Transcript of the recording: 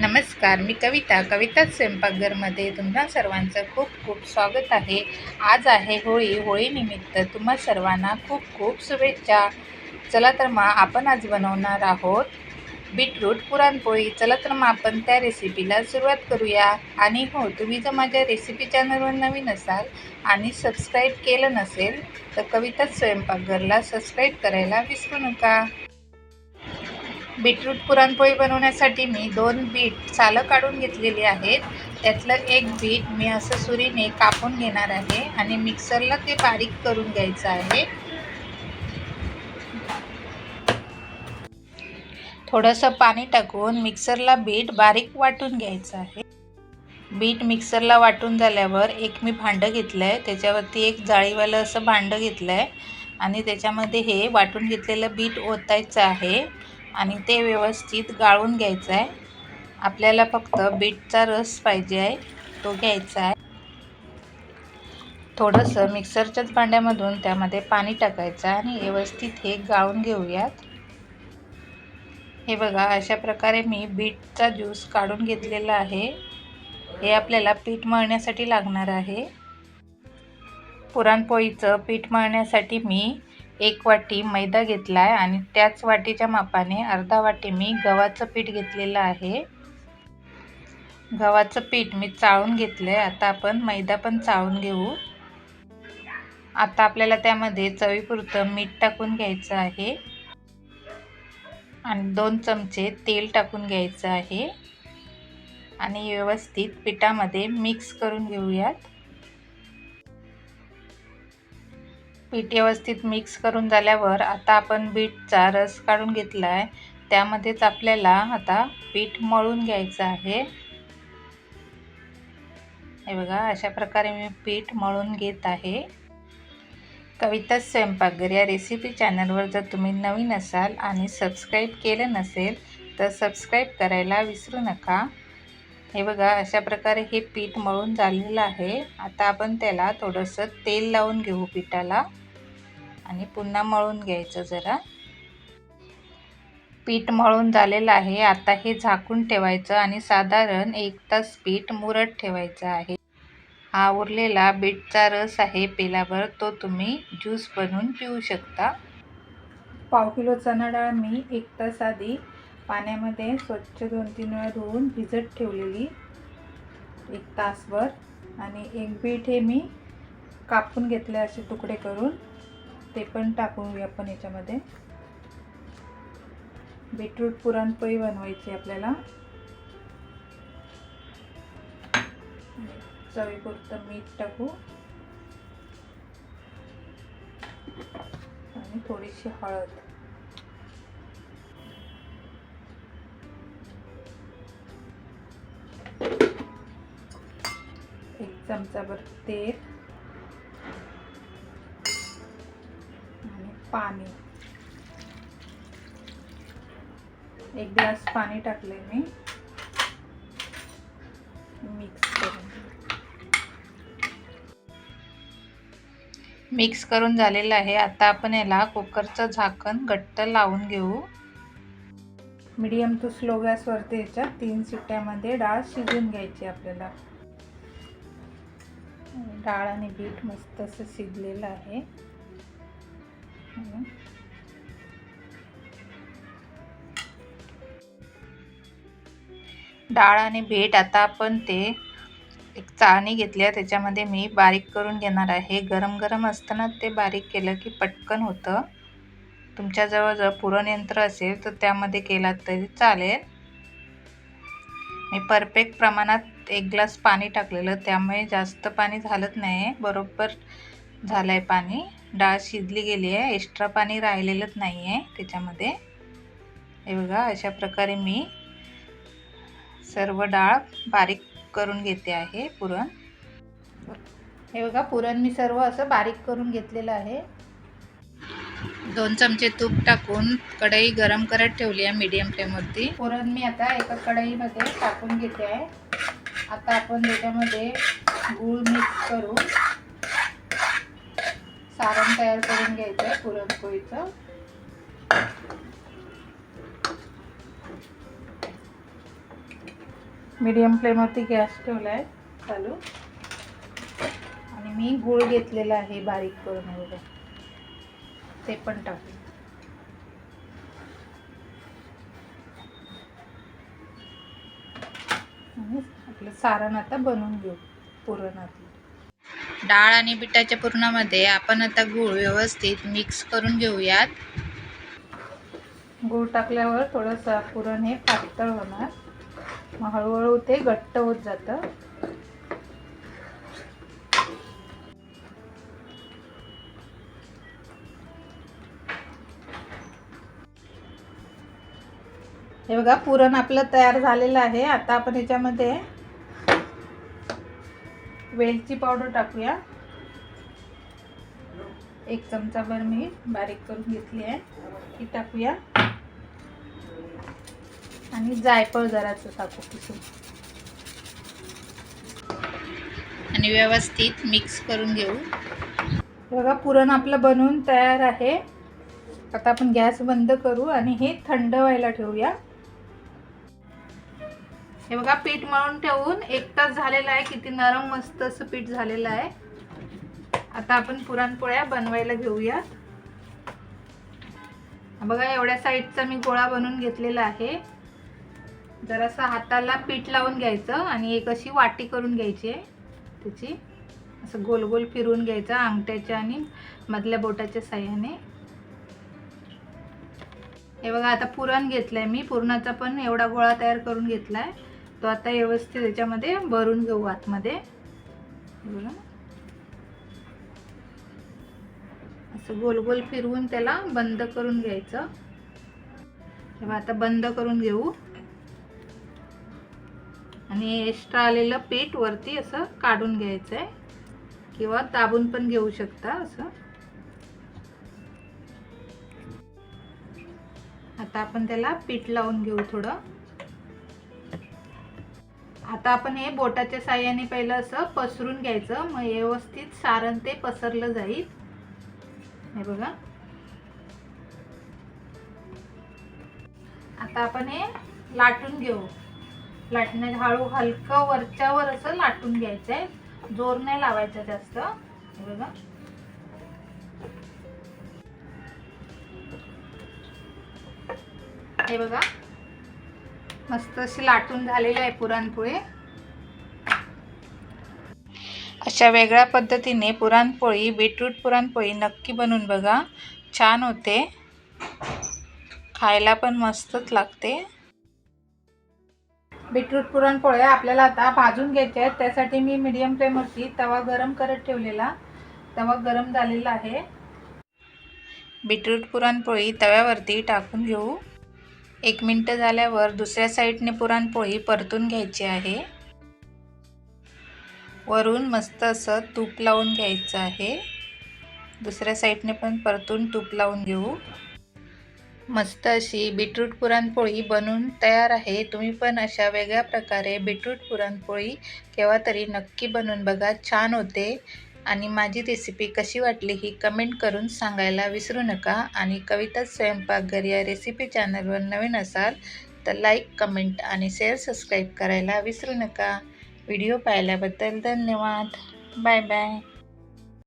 नमस्कार मी कविता. कविता स्वयंपाकघरमध्ये तुम्हा सर्वांचं खूप खूप स्वागत आहे. आज आहे होळी. होळीनिमित्त तुम्हा सर्वांना खूप खूप शुभेच्छा. चला तर मग आपण आज बनवणार आहोत बीटरूट पुरणपोळी. चला तर मग आपण त्या रेसिपीला सुरुवात करूया. आणि हो तुम्ही जर माझ्या रेसिपी चॅनलवर नवीन असाल आणि सबस्क्राईब केलं नसेल तर कविता स्वयंपाकघरला सबस्क्राईब करायला विसरू नका. बीटरूट पुरणपोळी बनवण्यासाठी मी दोन बीट सालं काढून घेतलेली आहेत. त्यातलं एक बीट मी असं सुरीने कापून घेणार आहे आणि मिक्सरला ते बारीक करून घ्यायचं आहे. थोडंसं पाणी टाकून मिक्सरला बीट बारीक वाटून घ्यायचं आहे. बीट मिक्सरला वाटून झाल्यावर एक मी भांडं घेतलं आहे त्याच्यावरती एक जाळीवालं असं भांडं घेतलं आहे आणि त्याच्यामध्ये हे वाटून घेतलेलं बीट ओतायचं आहे. आणि ते व्यवस्थित गाळून घ्यायचं आहे आपल्याला फक्त बीटचा रस पाहिजे आहे तो घ्यायचा आहे. थोडंसं मिक्सरच्याच भांड्यामधून त्यामध्ये पाणी टाकायचं आणि व्यवस्थित हे गाळून घेऊयात. हे बघा अशा प्रकारे मी बीटचा ज्यूस काढून घेतलेला आहे. हे आपल्याला पीठ मळण्यासाठी लागणार आहे. पुरणपोळीचं पीठ मळण्यासाठी मी एक वाटी मैदा घेतला आहे आणि त्याच वाटीच्या मापाने अर्धा वाटी मी गव्हाचं पीठ घेतलेलं आहे. गव्हाचं पीठ मी चाळून घेतलं आहे आता आपण मैदा पण चाळून घेऊ. आता आपल्याला त्यामध्ये चवीपुरतं मीठ टाकून घ्यायचं आहे. आणि दोन चमचे तेल टाकून घ्यायचं आहे. आणि व्यवस्थित पिठामध्ये मिक्स करून घेऊयात. पीठ व्यवस्थित मिक्स करून झाल्यावर आता आपण बीटचा रस काढून घेतला आहे त्यामध्येच आपल्याला आता पीठ मळून घ्यायचं आहे. हे बघा अशा प्रकारे मी पीठ मळून घेत आहे. कविता स्वयंपाकघर या रेसिपी चॅनलवर जर तुम्ही नवीन असाल आणि सबस्क्राईब केलं नसेल तर सबस्क्राईब करायला विसरू नका. हे बघा अशा प्रकारे हे पीठ मळून झालेलं आहे. आता आपण त्याला थोडंसं तेल लावून घेऊ पिठाला. आणि पुन्हा मळून घ्यायचं जरा. पीठ मळून झालेलं आहे. आता हे झाकून ठेवायचं आणि साधारण एक तास पीठ मुरत ठेवायचं आहे. हा उरलेला बीटचा रस आहे पेलावर तो तुम्ही ज्यूस बनवून पिऊ शकता. पाव किलो चणा डाळ मी एक तास आधी पाण्यामध्ये स्वच्छ दोन तीन वेळा धुवून भिजत ठेवलेली एक तासभर. आणि एक बीट हे मी कापून घेतले असे तुकडे करून ते पण टाकूया आपण याच्यामध्ये. बीटरूट पुरणपोळी बनवायची आपल्याला. चवीपुरतं मीठ टाकू. आणि थोडीशी हळद. चमचाभर तेल आणि पाणी. एक ग्लास पाणी टाकले मी. मिक्स करून. मिक्स करून झालेलं आहे. आता आपण याला कुकरचं झाकण घट्ट लावून घेऊ. मीडियम टू स्लो गॅसवरती याच्यात तीन शिट्ट्यामध्ये डाळ शिजून घ्यायची आपल्याला. डाळ आणि बीट मस्त असं शिजलेलं आहे. डाळ आणि बीट आता आपण ते एक चाळणी घेतली त्याच्यामध्ये मी बारीक करून घेणार आहे. गरम गरम असताना ते बारीक केलं की पटकन होतं. तुमच्याजवळ जर पुरणयंत्र असेल तर त्यामध्ये केलात तरी चालेल. मी परफेक्ट प्रमाणात एक ग्लास पाणी टाकलेलं त्यामुळे जास्त पाणी झालंच नाही बरोबर झालं आहे पाणी. डाळ शिजली गेली आहे. एक्स्ट्रा पाणी राहिलेलंच नाही आहे त्याच्यामध्ये. हे बघा अशा प्रकारे मी सर्व डाळ बारीक करून घेते आहे पुरण. हे बघा पुरण मी सर्व असं बारीक करून घेतलेलं आहे. दोन चमचे तूप टाकून कढई गरम करत ठेवली आहे मीडियम फ्लेमवरती पुरण मी आता एका कढईमध्ये टाकून घेते आहे. आता आपण त्याच्यामध्ये गूळ मिक्स करू सारण तयार करून घ्यायचं आहे पुरणपोळीचं. मीडियम फ्लेमवरती गॅस ठेवला आहे चालू. आणि मी गूळ घेतलेला आहे बारीक करून वगैरे. ते पण टाकू. आणि आपलं सारण आता बनवून घेऊ पुरणातलं. डाळ आणि पिठाच्या पुरणामध्ये आपण आता गूळ व्यवस्थित मिक्स करून घेऊयात. गूळ टाकल्यावर थोडंसं पुरण हे पातळ होणार. मग हळूहळू ते घट्ट होत जातं. हे बघा पुरण आपलं तयार झालेलं आहे. आता आपण याच्यामध्ये वेलची पावडर टाकूया. एक चमचाभर मी बारीक करून घेतली आहे. ती टाकूया. आणि जायफळ जराचं टाकू किसून. आणि व्यवस्थित मिक्स करून घेऊ. बघा पुरण आपलं बनवून तयार आहे. आता आपण गॅस बंद करू आणि हे थंड व्हायला ठेवूया. हे बघा पीठ मळून ठेवून एक तास झालेला आहे. किती नरम मस्त असं पीठ झालेलं आहे. आता आपण पुरणपोळ्या बनवायला घेऊयात बघा एवढ्या साईडचा मी गोळा बनवून घेतलेला आहे. जरासं हाताला पीठ लावून घ्यायचं आणि एक अशी वाटी करून घ्यायची आहे. त्याची. असं गोल गोल फिरवून घ्यायचं अंगठ्याच्या आणि मधल्या बोटाच्या साह्याने. हे बघा आता पुरण घेतलं आहे मी. पुरणाचा पण एवढा गोळा तयार करून घेतला आहे तो आता व्यवस्थित याच्यामध्ये भरून घेऊ आतमध्ये. बघा. असं गोल गोल फिरवून त्याला बंद करून घ्यायचं. तेव्हा आता बंद करून घेऊ. आणि एक्स्ट्रा आलेलं पीठ वरती असं काढून घ्यायचं आहे किंवा दाबून पण घेऊ शकता असं. आता आपण त्याला पीठ लावून घेऊ थोडं. आता आपण हे बोटाच्या साह्याने पहिलं असं पसरून घ्यायचं. मग व्यवस्थित सारण ते पसरलं जाईल. हे बघा. आता आपण हे लाटून घेऊ. लाटणे हळू हलकं वरच्यावर असं लाटून घ्यायचं आहे जोर नाही लावायचा जास्त. हे बघा. हे बघा. मस्त अशी लाटून झालेली आहे पुरणपोळी. अशा वेगळ्या पद्धतीने पुरणपोळी बीटरूट पुरणपोळी नक्की बनवून बघा. छान होते. खायला पण मस्तच लागते. बीटरूट पुरणपोळ्या आपल्याला आता भाजून घ्यायच्या आहेत. त्यासाठी मी मीडियम फ्लेमवरती तवा गरम करत ठेवलेला. तवा गरम झालेला आहे. बीटरूट पुरणपोळी तव्यावरती टाकून घेऊ. एक मिनटं झाल्यावर दुसऱ्या साईडने पुरणपोळी परतून घ्यायची आहे. वरून मस्त असं तूप लावून घ्यायचं आहे. दुसऱ्या साईडने पण परतून तूप लावून घेऊ. मस्त अशी बीटरूट पुरणपोळी बनवून तयार आहे. तुम्ही पण अशा वेगळ्या प्रकारे बीटरूट पुरणपोळी केव्हा तरी नक्की बनवून बघा. छान होते. आणि माझी रेसिपी कशी वाटली ही कमेंट करून सांगायला विसरू नका. आणि कविता स्वयंपाकघर या रेसिपी चॅनलवर नवीन असाल तर लाईक कमेंट आणि शेअर सबस्क्राईब करायला विसरू नका. व्हिडिओ पाहिल्याबद्दल धन्यवाद. Bye bye